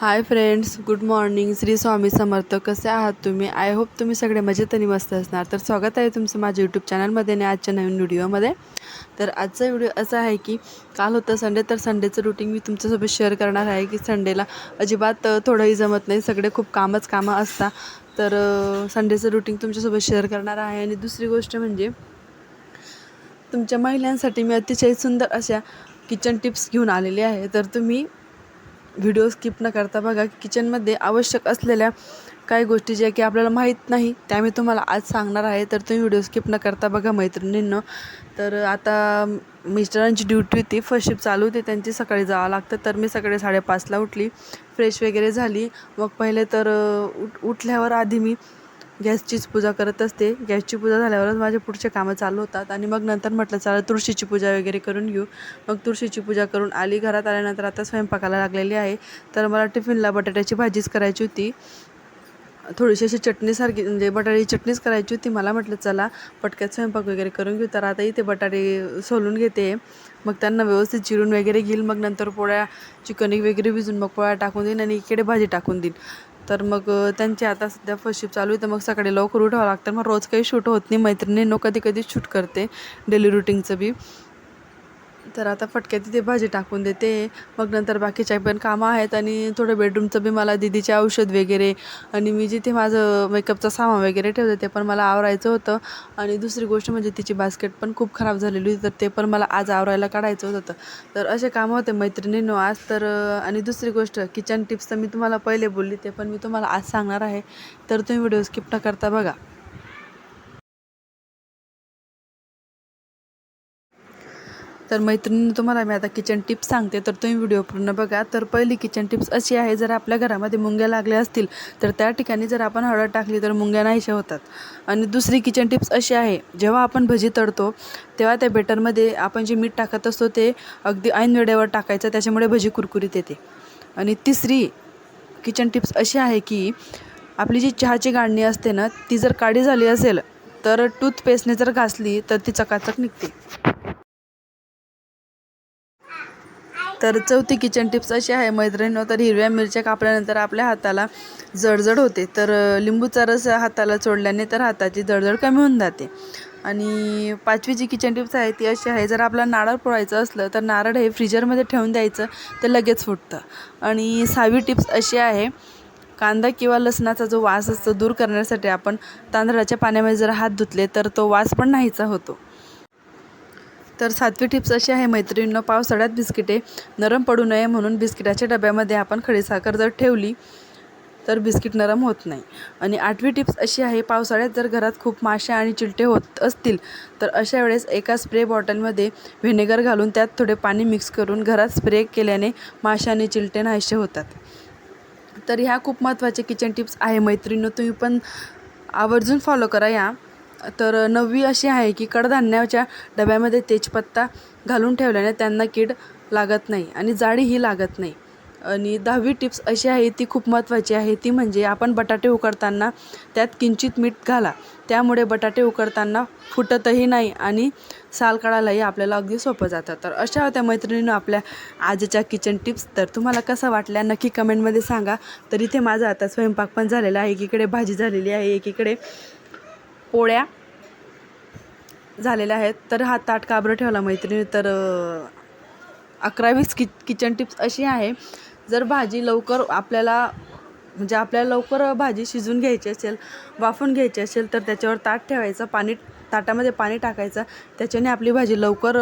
Hi friends good morning Shri Swami Samarth. कसे आहात तुम्ही? आय होप तुम्ही सगळे मजेत आणि मस्त असणार. तर स्वागत आहे तुमचं माझ्या यूट्यूब चॅनलमध्ये आणि आजच्या नवीन व्हिडिओमध्ये तर आजचा व्हिडिओ असा आहे की काल होतं संडे तर संडेचं रुटीन मी तुमच्यासोबत शेअर करणार आहे की संडेला अजिबात थोडंही जमत नाही. सगळे खूप कामच कामं असतात. तर संडेचं रुटीन तुमच्यासोबत शेअर करणार आहे. आणि दुसरी गोष्ट म्हणजे तुमच्या महिलांसाठी मी अतिशय सुंदर अशा किचन टिप्स घेऊन आलेली आहे. तर तुम्ही व्हिडिओ स्किप न करता बघा किचनमध्ये आवश्यक असलेल्या काही गोष्टी ज्या की आपल्याला माहीत नाही त्या मी तुम्हाला आज सांगणार आहे. तर तुम्ही व्हिडिओ स्किप न करता बघा मैत्रिणींनं. तर आता मिस्टरांची ड्युटी होती फर्स्ट शिफ्ट चालू होती त्यांची सकाळी जावं लागतं. तर मी सकाळी साडेपाचला उठली फ्रेश वगैरे झाली. मग पहिले तर उठ उठल्यावर आधी मी गॅसचीच पूजा करत असते. गॅसची पूजा झाल्यावरच माझे पुढचे कामं चालू होतात आणि मग नंतर म्हटलं चला तुळशीची पूजा वगैरे करून घेऊ. मग तुळशीची पूजा करून आली. घरात आल्यानंतर आता स्वयंपाकाला लागलेली आहे. तर मला टिफिनला बटाट्याची भाजीच करायची होती. थोडीशी अशी चटणीसारखी म्हणजे बटाटेची चटणीच करायची होती. मला म्हटलं चला पटक्यात स्वयंपाक वगैरे करून घेऊ. तर आता इथे बटाटे सोलून घेते. मग त्यांना व्यवस्थित चिरून वगैरे घेईल. मग नंतर पोळ्या चिकन वगैरे भिजून मग पोळ्या टाकून देईन आणि इकडे भाजी टाकून देईन. तर मग त्यांची आता सध्या फर्स्ट चालू आहे तर मग सकाळी लवकर उठावं लागतं. मग रोज काही शूट होत नाही. मैत्रिणींनो कधी कधी शूट करते डेली रुटीनचं बी. तर आता फटक्यात तिथे भाजी टाकून देते. मग नंतर बाकीच्या पण कामं आहेत आणि थोडं बेडरूमचं बी मला दिदीचे औषध वगैरे आणि मी जिथे माझं मेकअपचं सामान वगैरे ठेवते ते पण मला आवरायचं होतं. आणि दुसरी गोष्ट म्हणजे तिची बास्केट पण खूप खराब झालेली होती तर ते पण मला आज आवरायला काढायचं होतं. तर असे कामं होते मैत्रिणींनो आज. तर आणि दुसरी गोष्ट किचन टिप्स तर मी तुम्हाला पहिले बोलली ते पण मी तुम्हाला आज सांगणार आहे. तर तुम्ही व्हिडिओ स्किप न करता बघा. तर मैत्रिणींनी तुम्हाला मी आता किचन टिप्स सांगते. तर तुम्ही व्हिडिओ पूर्ण बघा. तर पहिली किचन टिप्स अशी आहे जर आपल्या घरामध्ये मुंग्या लागल्या असतील तर त्या ठिकाणी जर आपण हळद टाकली तर मुंग्या नाहीशा होतात. आणि दुसरी किचन टिप्स अशी आहे जेव्हा आपण भजी तळतो तेव्हा त्या बेटरमध्ये आपण जे मीठ टाकत असतो ते अगदी ऐन वेळेवर टाकायचं. त्याच्यामुळे भजी कुरकुरीत येते. आणि तिसरी किचन टिप्स अशी आहे की आपली जी चहाची गाळणी असते ना ती जर काळी झाली असेल तर टूथपेस्टने जर घासली तर ती चकाचक निघते. तर चौथी किचन टिप्स अशी आहे मैत्रिणींनो. तर हिरव्या मिरच्या कापल्यानंतर आपल्या हाताला जळजळ होते. तर लिंबूचा रस हाताला चोडल्याने तर हाताची जळजळ कमी होऊन जाते. आणि पाचवी जी किचन टिप्स आहे ती अशी आहे जर आपला नारळ पोळायचं असलं तर नारळ हे फ्रीजरमध्ये ठेवून द्यायचं ते लगेच फुटतं. आणि सहावी टिप्स अशी आहे कांदा किंवा लसणाचा जो वास असतो दूर करण्यासाठी आपण तांदळाच्या पाण्यामध्ये जर हात धुतले तर तो वास पण नाहीचा होतो. तर सातवी टिप्स अशी आहे मैत्रिणींनो पावसाळ्यात बिस्किटे नरम पडू नये म्हणून बिस्किटाच्या डब्यामध्ये आपण खडीसाखर जर ठेवली तर बिस्किट नरम होत नाही. आणि आठवी टिप्स अशी आहे पावसाळ्यात जर घरात खूप माशा आणि चिलटे होत असतील तर अशा वेळेस एका स्प्रे बॉटलमध्ये व्हिनेगर घालून त्यात थोडे पाणी मिक्स करून घरात स्प्रे केल्याने माशा आणि चिलटे नाहीसे होतात. तर ह्या खूप महत्त्वाचे किचन टिप्स आहे मैत्रिणींनो तुम्ही पण आवर्जून फॉलो करा या. तर नववी अशी आहे की कडधान्याच्या डब्यामध्ये तेजपत्ता घालून ठेवल्याने त्यांना कीड लागत नाही आणि जाळीही लागत नाही. आणि दहावी टिप्स अशी आहे ती खूप महत्त्वाची आहे. ती म्हणजे आपण बटाटे उकडताना त्यात किंचित मीठ घाला. त्यामुळे बटाटे उकडताना फुटतही नाही आणि साल काढायलाही आपल्याला अगदी सोपं जातं. तर अशा होत्या मैत्रिणीनं आपल्या आजच्या किचन टिप्स. तर तुम्हाला कसं वाटल्या नक्की कमेंटमध्ये सांगा. तर इथे माझा आता स्वयंपाक पण झालेला आहे. एकीकडे भाजी झालेली आहे एकीकडे पोळ्या झालेल्या आहेत. तर हा ताट काबरं ठेवला मैत्रिणी? तर अकरावीस कि किचन टिप्स अशी आहे. जर भाजी लवकर आपल्याला म्हणजे आपल्याला लवकर भाजी शिजून घ्यायची असेल वाफून घ्यायची असेल तर त्याच्यावर ताट ठेवायचं. पाणी ताटामध्ये पाणी टाकायचं. त्याच्याने आपली भाजी लवकर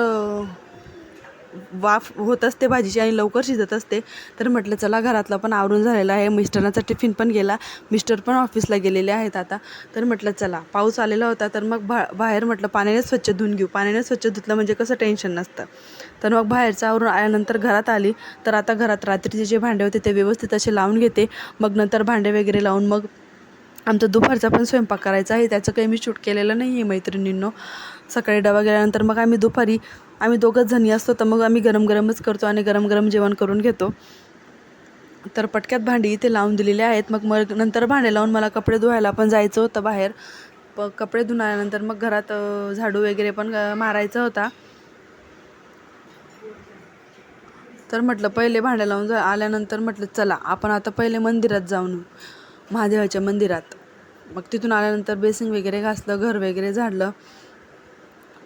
वाफ होत असते भाजीची आणि लवकर शिजत असते. तर म्हटलं चला घरातलं पण आवरून झालेलं आहे. मिस्टरांचा टिफिन पण गेला. मिस्टर पण ऑफिसला गेलेले आहेत आता. तर म्हटलं चला. पाऊस आलेला होता तर मग भा बाहेर म्हटलं पाण्याने स्वच्छ धुवून घेऊ. पाण्याने स्वच्छ धुतलं म्हणजे कसं टेन्शन नसतं. तर मग बाहेरचं आवरून आल्यानंतर घरात आली. तर आता घरात रात्रीचे जे भांडे होते ते व्यवस्थित असे लावून घेते. मग नंतर भांडे वगैरे लावून मग आमचा दुपारचा पण स्वयंपाक करायचा आहे. त्याचं काही मी शूट केलेलं नाही आहे मैत्रिणींनो. सकाळी डबा गेल्यानंतर मग आम्ही दुपारी आम्ही दोघंच जणी असतो तर मग आम्ही गरम गरमच करतो आणि गरम गरम जेवण करून घेतो. तर पटक्यात भांडी इथे लावून दिलेली आहेत. मग मग नंतर भांडे लावून मला कपडे धुवायला पण जायचं होतं बाहेर. प कपडे धुण्यानंतर मग घरात झाडू वगैरे पण मारायचा होता. तर म्हटलं पहिले भांड्या लावून जा आल्यानंतर म्हटलं चला आपण आता पहिले मंदिरात जाऊन महादेवाच्या मंदिरात. मग तिथून आल्यानंतर बेसिंग वगैरे घासलं घर वगैरे झाडलं.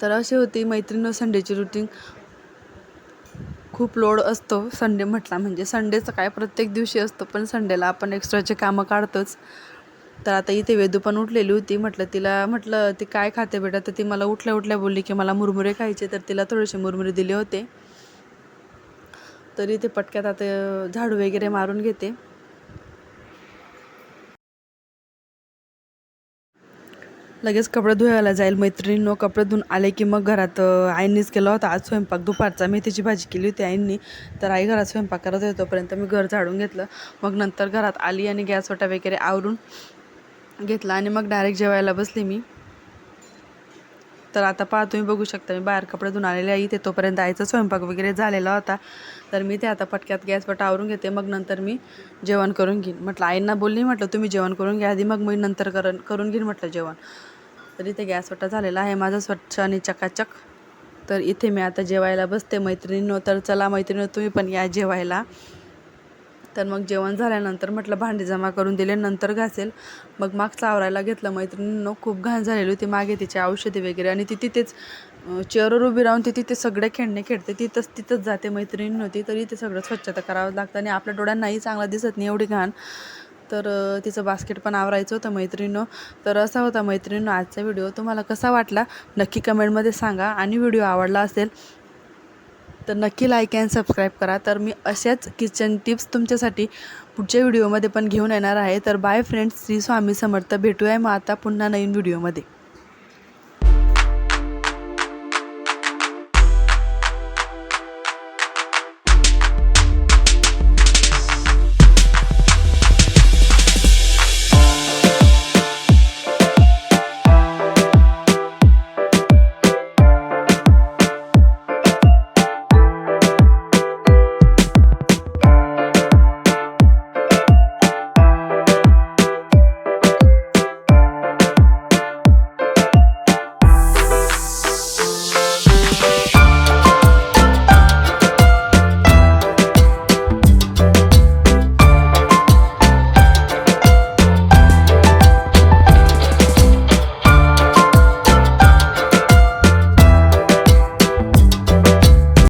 तर अशी होती मैत्रिणी संडेची रुटीन खूप लोड असतो संडे म्हटला म्हणजे. संडेचं काय प्रत्येक दिवशी असतो पण संडेला आपण एक्स्ट्राचे कामं काढतोच. तर आता इथे वेदू पण उठलेली होती म्हटलं तिला म्हटलं ती काय खाते बेटा? तर ती मला उठल्या उठल्या बोलली की मला मुरमुरे खायचे तर तिला थोडेसे मुरमुरे दिले होते. तर इथे पटक्यात आता झाडू वगैरे मारून घेते. लगेच कपडे धुवायला जाईल. मैत्रिणींनो कपडे धुवून आले की मग घरात आईंनीच केला होता. आज स्वयंपाक दुपारचा. मेथीची भाजी केली होती आईंनी. तर आई घरात स्वयंपाक करत होती. तोपर्यंत मी घर झाडून घेतलं. मग नंतर घरात आली आणि गॅसवटा वगैरे आवरून घेतला आणि मग डायरेक्ट जेवायला बसली मी. तर आता पहा तुम्ही बघू शकता मी बाहेर कपडे धुवून आलेले आहे. इथे तोपर्यंत आईचा स्वयंपाक वगैरे झालेला होता. तर मी ते आता पटक्यात गॅसवटा आवरून घेते. मग नंतर मी जेवण करून घेईन. म्हटलं आईंना बोलली म्हटलं तुम्ही जेवण करून घ्या आधी. मग मी नंतर करून करून घेईन म्हटलं जेवण. तर इथे गॅसवटा झालेला आहे. माझा स्वच्छ आणि चकाचक. तर इथे मी आता जेवायला बसते. मैत्रिणींनो तर चला मैत्रिणी तुम्ही पण या जेवायला. तर मग जेवण झाल्यानंतर म्हटलं भांडी जमा करून दिले नंतर घासेल. मग मागचं आवरायला घेतलं. मैत्रिणींनो खूप घाण झालेली होती. मागे तिचे औषधे वगैरे आणि ती तिथेच चेअरवर उभी राहून ती तिथे सगळे खेळणे खेळते. तिथंच तिथंच जाते मैत्रिणी नव्हती तरी ते सगळं स्वच्छता करावं लागतं आणि आपल्या डोळ्यांनाही चांगला दिसत नाही. एवढी घाण. तर तिचं बास्केट पण आवरायचं होतं मैत्रिणीनं तर असा होता मैत्रिणीनं आजचा व्हिडिओ. तुम्हाला कसा वाटला? नक्की कमेंटमध्ये सांगा. आणि व्हिडिओ आवडला असेल तर नक्की लाईक अँड सबस्क्राईब करा. तर मी अशाच किचन टिप्स तुमच्यासाठी पुढच्या व्हिडिओमध्ये पण घेऊन येणार आहे. तर बाय फ्रेंड्स श्री स्वामी समर्थ. भेटूया मग आता पुन्हा नवीन व्हिडिओमध्ये.